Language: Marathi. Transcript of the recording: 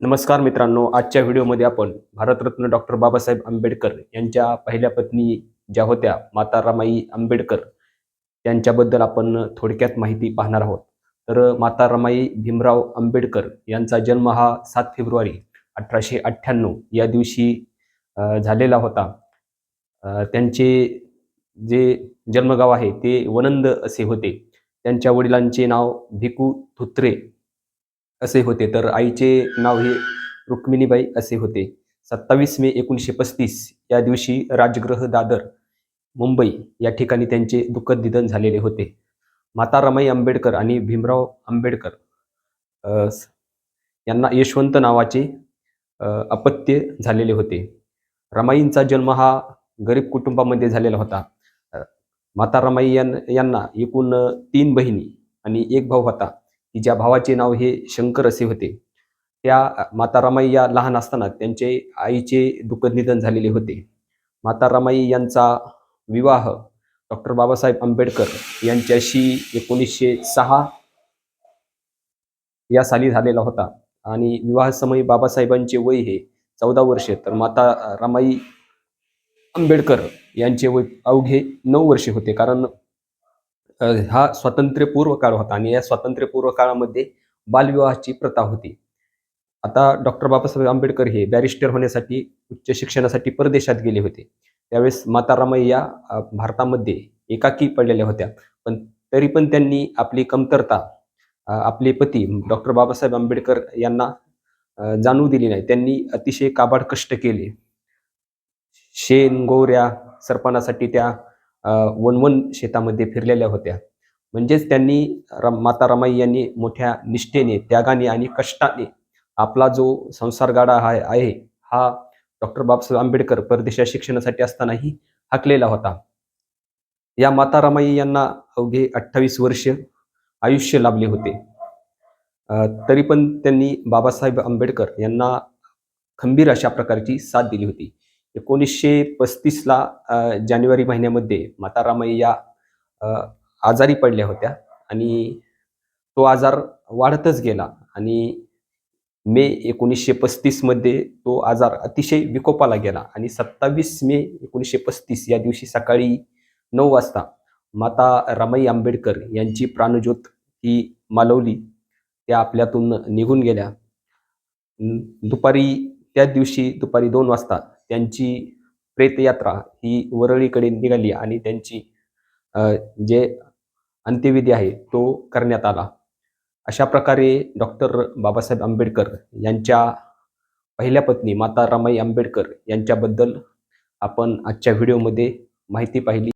नमस्कार मित्रांनो आजच्या व्हिडिओमध्ये आपण भारतरत्न डॉक्टर बाबासाहेब आंबेडकर यांच्या पहिल्या पत्नी ज्या होत्या माता रमाई आंबेडकर त्यांच्याबद्दल आपण थोडक्यात माहिती पाहणार आहोत. तर माता रमाई भीमराव आंबेडकर यांचा जन्म हा सात फेब्रुवारी अठराशे अठ्ठ्याण्णव या दिवशी झालेला होता. त्यांचे जे जन्मगाव आहे ते वनंद असे होते. त्यांच्या वडिलांचे नाव भिकू धुत्रे असे होते. तर आईचे नाव हे रुक्मिणीबाई असे होते. सत्तावीस मे एकोणीसशे पस्तीस या दिवशी राजगृह दादर मुंबई या ठिकाणी त्यांचे दुःखद निधन झालेले होते. माता रमाई आंबेडकर आणि भीमराव आंबेडकर यांना यशवंत नावाचे अपत्य झालेले होते. रमाईंचा जन्म हा गरीब कुटुंबामध्ये झालेला होता. माता रमाई यां- यांना एकूण तीन बहिणी आणि एक भाऊ होता. की ज्या भावाचे नाव हे शंकर असे होते त्या माता रमाई या लहान असताना त्यांचे आईचे दुःखद निधन झालेले होते. माता रमाई यांचा विवाह डॉक्टर बाबासाहेब आंबेडकर यांच्याशी एकोणीसशे सहा या साली झालेला होता. आणि विवाहासमयी बाबासाहेबांचे वय हे चौदा वर्षे तर माता रमाई आंबेडकर यांचे वय अवघे नऊ वर्षे होते. कारण हा स्वातंत्र्यपूर्व काळ होता आणि या स्वातंत्र्यपूर्व काळामध्ये बालविवाहाची प्रथा होती. आता डॉक्टर बाबासाहेब आंबेडकर हे बॅरिस्टर होण्यासाठी उच्च शिक्षणासाठी परदेशात गेले होते. त्यावेळेस माता या भारतामध्ये एकाकी पडलेल्या होत्या. पण तरी पण त्यांनी आपली कमतरता आपले पती डॉक्टर बाबासाहेब आंबेडकर यांना जाणू जाणवू दिली नाही. त्यांनी अतिशय काबाड कष्ट केले. शेण गोऱ्या सरपणासाठी त्या वनवन शेतामध्ये फिरलेल्या होत्या. म्हणजेच त्यांनी रम माता रमाई यांनी मोठ्या निष्ठेने त्यागाने आणि कष्टाने आपला जो संसारगाडा हा आहे हा डॉक्टर बाबासाहेब आंबेडकर परदेशात शिक्षणासाठी असतानाही हाकलेला होता. या माता रमाई यांना अवघे अठ्ठावीस वर्ष आयुष्य लाभले होते. तरी पण त्यांनी बाबासाहेब आंबेडकर यांना खंबीर अशा प्रकारची साथ दिली होती. एकोणीसशे पस्तीसला जानेवारी महिन्यामध्ये माता या आजारी पडल्या होत्या आणि तो आजार वाढतच गेला आणि मे एकोणीसशे पस्तीसमध्ये तो आजार अतिशय विकोपाला गेला आणि सत्तावीस मे एकोणीसशे पस्तीस या दिवशी सकाळी नऊ वाजता माता रमाई आंबेडकर यांची प्राणज्योत ही मालवली त्या आपल्यातून निघून गेल्या. दुपारी त्या दिवशी दुपारी दोन वाजता त्यांची प्रेतयात्रा ही वरळीकडे निघाली आणि त्यांची जे अंत्यविधी आहे तो करण्यात आला. अशा प्रकारे डॉक्टर बाबासाहेब आंबेडकर यांच्या पहिल्या पत्नी माता रमाई आंबेडकर यांच्याबद्दल आपण आजच्या व्हिडिओमध्ये माहिती पाहिली.